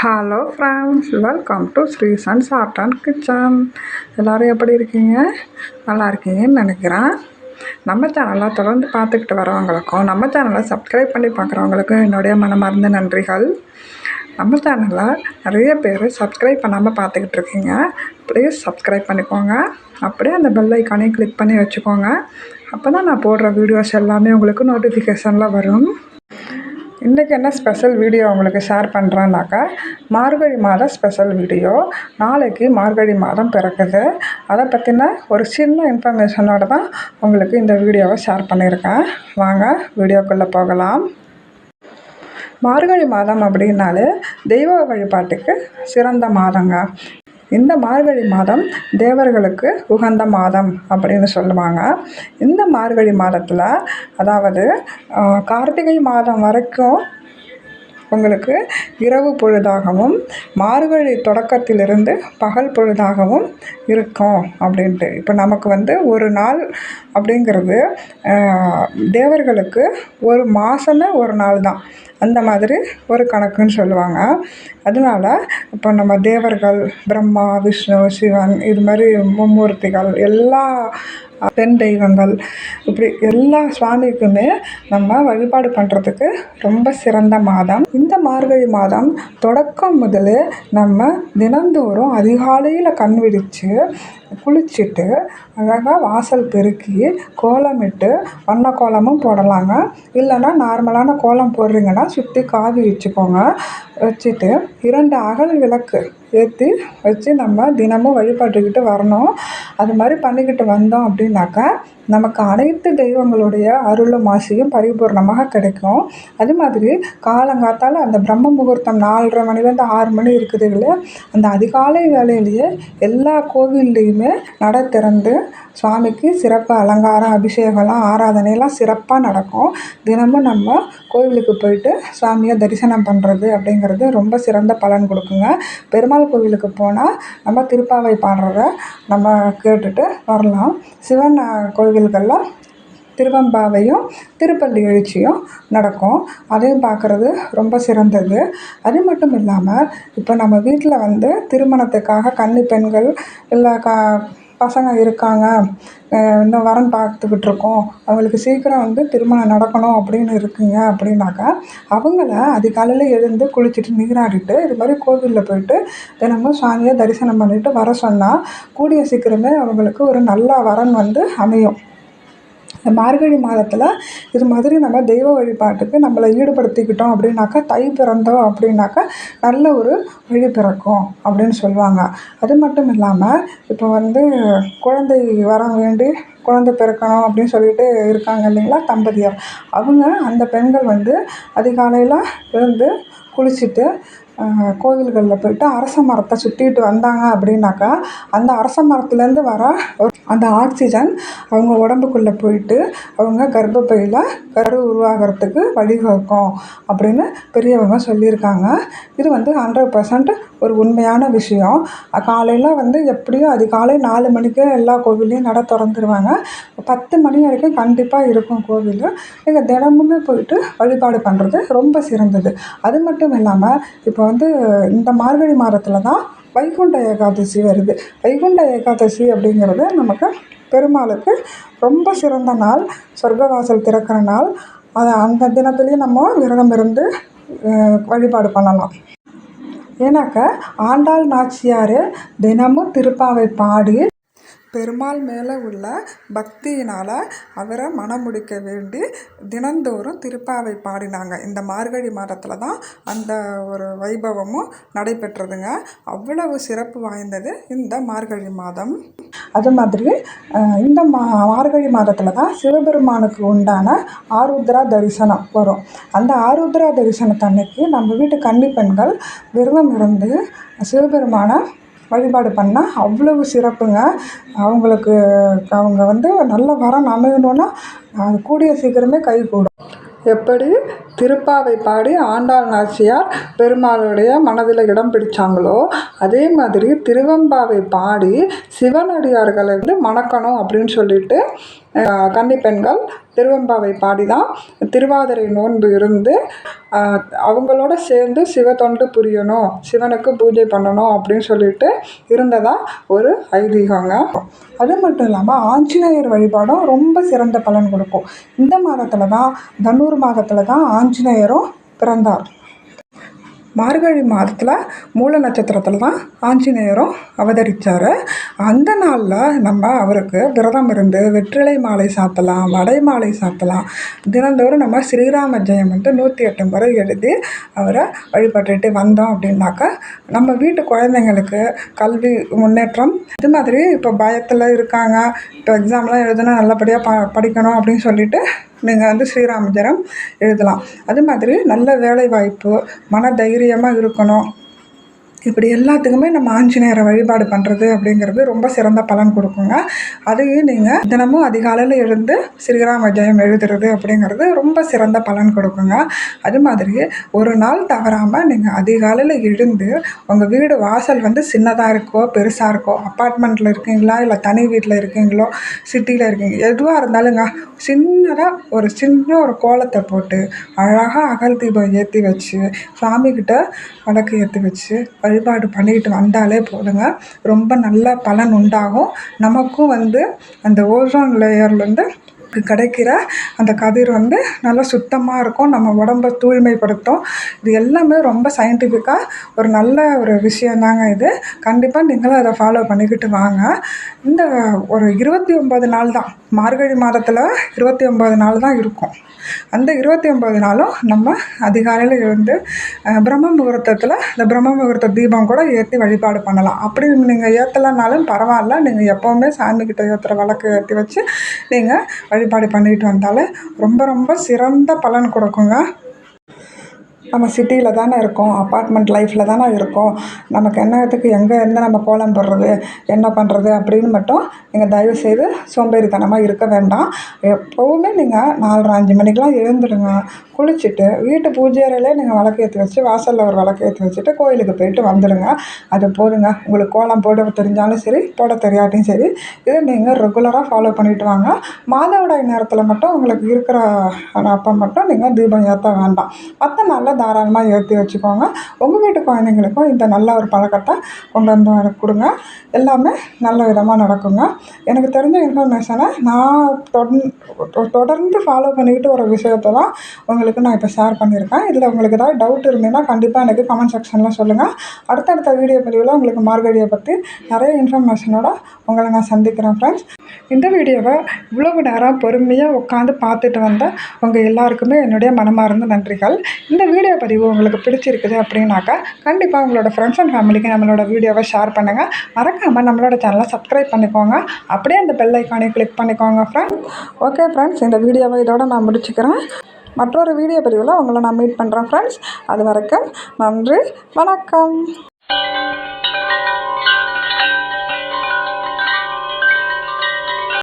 Hello friends welcome to Srisons art and kitchen எல்லோரும் எப்படி இருக்கீங்க? நல்லா இருக்கீங்கன்னு நினைக்கிறேன். நம்ம சேனலை தொடர்ந்து பார்த்துக்கிட்டு வரவங்களுக்கும் நம்ம சேனலை சப்ஸ்கிரைப் பண்ணி பார்க்குறவங்களுக்கும் என்னுடைய மனமார்ந்த நன்றிகள். நம்ம சேனலில் நிறைய பேர் சப்ஸ்கிரைப் பண்ணாமல் பார்த்துக்கிட்டு இருக்கீங்க. ப்ளீஸ் சப்ஸ்கிரைப் பண்ணிக்கோங்க. அப்படியே அந்த பெல் ஐக்கானையும் கிளிக் பண்ணி வச்சுக்கோங்க. அப்போ தான் நான் போடுற வீடியோஸ் எல்லாமே உங்களுக்கு நோட்டிஃபிகேஷனில் வரும். இன்றைக்கி என்ன ஸ்பெஷல் வீடியோ உங்களுக்கு ஷேர் பண்ணுறேன்னாக்கா மார்கழி மாதம் ஸ்பெஷல் வீடியோ நாளைக்கு மார்கழி மாதம் பிறக்குது. அதை பற்றின ஒரு சின்ன இன்ஃபர்மேஷனோடு தான் உங்களுக்கு இந்த வீடியோவை ஷேர் பண்ணியிருக்கேன். வாங்க வீடியோக்குள்ளே போகலாம். மார்கழி மாதம் அப்படின்னாலே தெய்வ வழிபாட்டுக்கு சிறந்த மாதங்க. இந்த மார்கழி மாதம் தேவர்களுக்கு உகந்த மாதம் அப்படின்னு சொல்லுவாங்க. இந்த மார்கழி மாதத்தில் அதாவது கார்த்திகை மாதம் வரைக்கும் உங்களுக்கு இரவு பொழுதாகவும் மார்கழி தொடக்கத்திலிருந்து பகல் பொழுதாகவும் இருக்கும் அப்படின்ட்டு. இப்போ நமக்கு வந்து ஒரு நாள் அப்படிங்கிறது தேவர்களுக்கு ஒரு மாதமே ஒரு நாள் தான். அந்த மாதிரி ஒரு கணக்குன்னு சொல்லுவாங்க. அதனால இப்போ நம்ம தேவர்கள் பிரம்மா விஷ்ணு சிவன் இது மாதிரி மும்மூர்த்திகள் எல்லா பெண் தெய்வங்கள் இப்படி எல்லா சுவாமிக்குமே நம்ம வழிபாடு பண்ணுறதுக்கு ரொம்ப சிறந்த மாதம். இந்த மார்கழி மாதம் தொடக்கம் முதலே நம்ம தினந்தோறும் அதிகாலையில் கண் விழித்து குளிச்சுட்டு அழகாக வாசல் பெருக்கி கோலமிட்டு வண்ண கோலமும் போடலாங்க. இல்லைன்னா நார்மலான கோலம் போடுறீங்கன்னா சுற்றி காவி வச்சுக்கோங்க. வச்சுட்டு இரண்டு அகல் விளக்கு ஏற்றி வச்சு நம்ம தினமும் வழிபட்டுக்கிட்டு வரணும். அது மாதிரி பண்ணிக்கிட்டு வந்தோம் அப்படின்னாக்கா நமக்கு அனைத்து தெய்வங்களுடைய அருளும் ஆசையும் பரிபூர்ணமாக கிடைக்கும். அது மாதிரி காலங்காத்தால் அந்த பிரம்ம முகூர்த்தம் நாலரை மணிலேருந்து ஆறு மணி இருக்குது இல்லையா? அந்த அதிகாலை வேலையிலேயே எல்லா கோவில்லையுமே நடை திறந்து சுவாமிக்கு சிறப்பு அலங்காரம் அபிஷேகம்லாம் ஆராதனைலாம் சிறப்பாக நடக்கும். தினமும் நம்ம கோவிலுக்கு போயிட்டு சாமியை தரிசனம் பண்ணுறது அப்படிங்கிறது ரொம்ப சிறந்த பலன் கொடுக்குங்க. பெருமாள் கோவிலுக்கு போனால் நம்ம திருப்பாவை பாடுறத நம்ம கேட்டுட்டு வரலாம். சிவன் கோவில்களில் திருவம்பாவையும் திருப்பள்ளி எழுச்சியும் நடக்கும். அதையும் பார்க்குறது ரொம்ப சிறந்தது. அது மட்டும் இல்லாமல் இப்போ நம்ம வீட்டில் வந்து திருமணத்துக்காக கன்னி பெண்கள் இல்லை கா பசங்க இருக்காங்க. இன்னும் வரன் பார்த்துக்கிட்டு இருக்கோம் அவங்களுக்கு சீக்கிரம் வந்து திருமணம் நடக்கணும் அப்படின்னு இருக்குங்க அப்படின்னாக்கா அவங்கள அதிகாலையில் எழுந்து குளிச்சுட்டு நீராடிட்டு இது மாதிரி கோவிலில் போயிட்டு தினமும் சாமியை தரிசனம் பண்ணிட்டு வர சொன்னால் கூடிய சீக்கிரமே அவங்களுக்கு ஒரு நல்ல வரன் வந்து அமையும். இந்த மார்கழி மாதத்தில் இது மாதிரி நம்ம தெய்வ வழிபாட்டுக்கு நம்மளை ஈடுபடுத்திக்கிட்டோம் அப்படின்னாக்கா தை பிறந்தோம் அப்படின்னாக்கா நல்ல ஒரு வழி பிறக்கும் அப்படின்னு சொல்லுவாங்க. அது மட்டும் இல்லாமல் இப்போ வந்து குழந்தை வர வேண்டி குழந்தை பிறக்கணும் அப்படின்னு சொல்லிட்டு இருக்காங்க இல்லைங்களா தம்பதியர். அவங்க அந்த பெண்கள் வந்து அதிகாலையில் எழுந்து குளிச்சுட்டு கோவில்களில் போயிட்டு அரச மரத்தை சுற்றிட்டு வந்தாங்க அப்படின்னாக்கா அந்த அரச மரத்துலேருந்து வர அந்த ஆக்சிஜன் அவங்க உடம்புக்குள்ளே போயிட்டு அவங்க கர்ப்பப்பையில் கரு உருவாகிறதுக்கு வழிவகுக்கும் அப்படின்னு பெரியவங்க சொல்லியிருக்காங்க. இது வந்து ஹண்ட்ரட் பர்சன்ட் ஒரு உண்மையான விஷயம். காலையில் வந்து எப்படியும் அதிகாலை நாலு மணிக்கே எல்லா கோவில்லையும் நட திறந்துருவாங்க. பத்து மணி வரைக்கும் கண்டிப்பாக இருக்கும் கோவில். நீங்கள் தினமுமே போயிட்டு வழிபாடு பண்ணுறது ரொம்ப சிறந்தது. அது மட்டும் இல்லாமல் இப்போ வந்து இந்த மார்கழி மாதத்தில் தான் வைகுண்ட ஏகாதசி வருது. வைகுண்ட ஏகாதசி அப்படிங்கிறது நமக்கு பெருமாளுக்கு ரொம்ப சிறந்த நாள் சொர்க்கவாசல் திறக்கிற நாள். அதை அந்த தினத்துலேயும் நம்ம விரதம் இருந்து வழிபாடு பண்ணலாம். ஏன்னாக்க ஆண்டாள் நாச்சியார் தினமும் திருப்பாவை பாடி பெருமாள் மேலே உள்ள பக்தியினால் அவரை மணமுடிக்க வேண்டி தினந்தோறும் திருப்பாவை பாடினாங்க. இந்த மார்கழி மாதத்தில் தான் அந்த ஒரு வைபவமும் நடைபெற்றதுங்க. அவ்வளவு சிறப்பு வாய்ந்தது இந்த மார்கழி மாதம். அது மாதிரி இந்த மா மார்கழி மாதத்தில் தான் சிவபெருமானுக்கு உண்டான ஆருத்ரா தரிசனம் வரும். அந்த ஆருத்ரா தரிசனத்தன்னைக்கு நம்ம வீட்டு கன்னி பெண்கள் விரதம் இருந்து சிவபெருமானை வழிபாடு பண்ணால் அவ்வளவு சிறப்புங்க. அவங்களுக்கு அவங்க வந்து நல்ல வரம் அமையணுன்னா அது கூடிய சீக்கிரமே கைகூடும். எப்படி? திருப்பாவை பாடி ஆண்டாள் நாச்சியார் பெருமாளுடைய மனதில் இடம் பிடிச்சாங்களோ அதே மாதிரி திருவெம்பாவை பாடி சிவனடியார்களை வந்து மணக்கணும் அப்படின்னு சொல்லிட்டு கன்னிப்பெண்கள் பெண்கள் திருவெம்பாவை பாடி தான் திருவாதிரை நோன்பு இருந்து அவங்களோட சேர்ந்து சிவ தொண்டு புரியணும் சிவனுக்கு பூஜை பண்ணணும் அப்படின்னு சொல்லிட்டு இருந்ததா ஒரு ஐதீகங்க. அது மட்டும் இல்லாமல் ஆஞ்சநேயர் வழிபாடும் ரொம்ப சிறந்த பலன் கொடுக்கும். இந்த மாதத்தில் தான் தன்னூர் மாதத்தில் தான் ஆஞ்சநேயரும் பிறந்தார். மார்கழி மாதத்தில் மூல நட்சத்திரத்தில் தான் ஆஞ்சநேயரும் அவதரித்தார் அந்த நாளில் நம்ம அவருக்கு விரதம் இருந்து வெற்றிலை மாலை சாத்தலாம் வடை மாலை சாத்தலாம். தினந்தோறும் நம்ம ஸ்ரீராம ஜெயம் வந்து நூற்றி எட்டு முறை எழுதி அவரை வழிபட்டுட்டு வந்தோம் அப்படின்னாக்கா நம்ம வீட்டு குழந்தைங்களுக்கு கல்வி முன்னேற்றம் இது மாதிரி இப்போ பயத்தில் இருக்காங்க. இப்போ எக்ஸாம்லாம் எழுதுனா நல்லபடியாக ப படிக்கணும் அப்படின்னு சொல்லிட்டு நீங்கள் வந்து ஸ்ரீராமஜரம் எழுதலாம். அது மாதிரி நல்ல வேலை வாய்ப்பு மன தைரியமாக இருக்கணும். இப்படி எல்லாத்துக்குமே நம்ம ஆஞ்சநேயரை வழிபாடு பண்ணுறது அப்படிங்கிறது ரொம்ப சிறந்த பலன் கொடுக்குங்க. அதையும் நீங்கள் தினமும் அதிகாலையில் எழுந்து ஸ்ரீராம ஜெயம் எழுதுறது அப்படிங்கிறது ரொம்ப சிறந்த பலன் கொடுக்குங்க. அது மாதிரி ஒரு நாள் தவறாமல் நீங்கள் அதிகாலையில் எழுந்து உங்கள் வீடு வாசல் வந்து சின்னதாக இருக்கோ பெருசாக இருக்கோ அப்பார்ட்மெண்ட்டில் இருக்கீங்களா இல்லை தனி வீட்டில் இருக்கீங்களோ சிட்டியில் இருக்கீங்க எதுவாக இருந்தாலுங்க சின்னதாக ஒரு சின்ன ஒரு கோலத்தை போட்டு அழகாக அகல் தீபம் ஏற்றி வச்சு சாமிக்கிட்ட விளக்கு ஏற்றி வச்சு வழிபாடு பண்ணிக்கிட்டு வந்தாலே போதுங்க. ரொம்ப நல்ல பலன் உண்டாகும். நமக்கும் வந்து அந்த ஓசோன் லேயர்லேருந்து கிடைக்கிற அந்த கதிர் வந்து நல்லா சுத்தமாக இருக்கும். நம்ம உடம்ப தூய்மைப்படுத்தும். இது எல்லாமே ரொம்ப சயின்டிஃபிக்காக ஒரு நல்ல ஒரு விஷயந்தாங்க இது. கண்டிப்பாக நீங்களும் அதை ஃபாலோ பண்ணிக்கிட்டு வாங்க. இந்த ஒரு இருபத்தி ஒம்பது நாள் தான். மார்கழி மாதத்தில் இருபத்தி ஒம்பது நாள் தான் இருக்கும். அந்த இருபத்தி ஒம்பது நாளும் நம்ம அதிகாலையில் இருந்து பிரம்ம முகூர்த்தத்தில் இந்த பிரம்ம முகூர்த்த தீபம் கூட ஏற்றி வழிபாடு பண்ணலாம். அப்படி நீங்கள் ஏற்றலைனாலும் பரவாயில்ல. நீங்கள் எப்போவுமே சாமிக்கிட்ட ஏற்றுற விளக்கு ஏற்றி வச்சு நீங்கள் வழிபாடு பண்ணிட்டு வந்தாலே ரொம்ப ரொம்ப சிறந்த பலன் கொடுக்குங்க. நம்ம சிட்டியில் தானே இருக்கோம் அப்பார்ட்மெண்ட் லைஃப்பில் தானே இருக்கோம். நமக்கு என்னத்துக்கு எங்கே இருந்து நம்ம கோலம் போடுறது என்ன பண்ணுறது அப்படின்னு மட்டும் நீங்கள் தயவுசெய்து சோம்பேறித்தனமாக இருக்க வேண்டாம். எப்போவுமே நீங்கள் நாலரை அஞ்சு மணிக்கெலாம் எழுந்துடுங்க. குளிச்சுட்டு வீட்டு பூஜை அறையிலே நீங்கள் விளக்கு ஏற்றி வச்சு வாசலில் ஒரு விளக்கு ஏற்றி வச்சுட்டு கோயிலுக்கு போயிட்டு வந்துடுங்க. அது போதுங்க. உங்களுக்கு கோலம் போட தெரிஞ்சாலும் சரி போட தெரியாட்டியும் சரி இதை நீங்கள் ரெகுலராக ஃபாலோ பண்ணிட்டு வாங்க. மாதவிடாய் நேரத்தில் மட்டும் உங்களுக்கு இருக்கிற அப்போ மட்டும் நீங்கள் தீபம் ஏற்ற வேண்டாம். மற்ற நாளில் தாராளமாக ஏற்றி வச்சுக்கோங்க. உங்கள் வீட்டு குழந்தைங்களுக்கும் இந்த நல்ல ஒரு பழக்கத்தை கொண்டு வந்து எனக்கு கொடுங்க. எல்லாமே நல்ல விதமாக நடக்குங்க. எனக்கு தெரிஞ்ச இன்ஃபர்மேஷனை நான் தொடர்ந்து தொடர்ந்து ஃபாலோ பண்ணிக்கிட்டு ஒரு விஷயத்தை தான் உங்களுக்கு நான் இப்போ ஷேர் பண்ணியிருக்கேன். இதில் உங்களுக்கு ஏதாவது டவுட் இருந்ததுன்னா கண்டிப்பாக எனக்கு கமெண்ட் செக்ஷனில் சொல்லுங்கள் அடுத்தடுத்த வீடியோ பதிவில் உங்களுக்கு மார்கழியை பற்றி நிறைய இன்ஃபர்மேஷனோட உங்களை நான் சந்திக்கிறேன் ஃப்ரெண்ட்ஸ் இந்த வீடியோவை இவ்வளவு நேரம் பொறுமையாக உட்காந்து பார்த்துட்டு வந்த உங்கள் எல்லாருக்குமே என்னுடைய மனமார்ந்த நன்றிகள். இந்த வீடியோ பதிவு உங்களுக்கு பிடிச்சிருக்குது அப்படின்னாக்கா கண்டிப்பாக உங்களோட ஃப்ரெண்ட்ஸ் அண்ட் ஃபேமிலிக்கு நம்மளோட வீடியோவை ஷேர் பண்ணுங்கள் மறக்காமல் நம்மளோட சேனலை சப்ஸ்கிரைப் பண்ணிக்கோங்க. அப்படியே அந்த பெல் ஐக்கானை கிளிக் பண்ணிக்கோங்க ஃப்ரெண்ட்ஸ் ஓகே ஃப்ரெண்ட்ஸ் இந்த வீடியோவை இதோட நான் முடிச்சுக்கிறேன். மற்றொரு வீடியோ பதிவில் உங்களை நான் மீட் பண்ணுறேன் ஃப்ரெண்ட்ஸ் அது வரைக்கும் நன்றி வணக்கம்.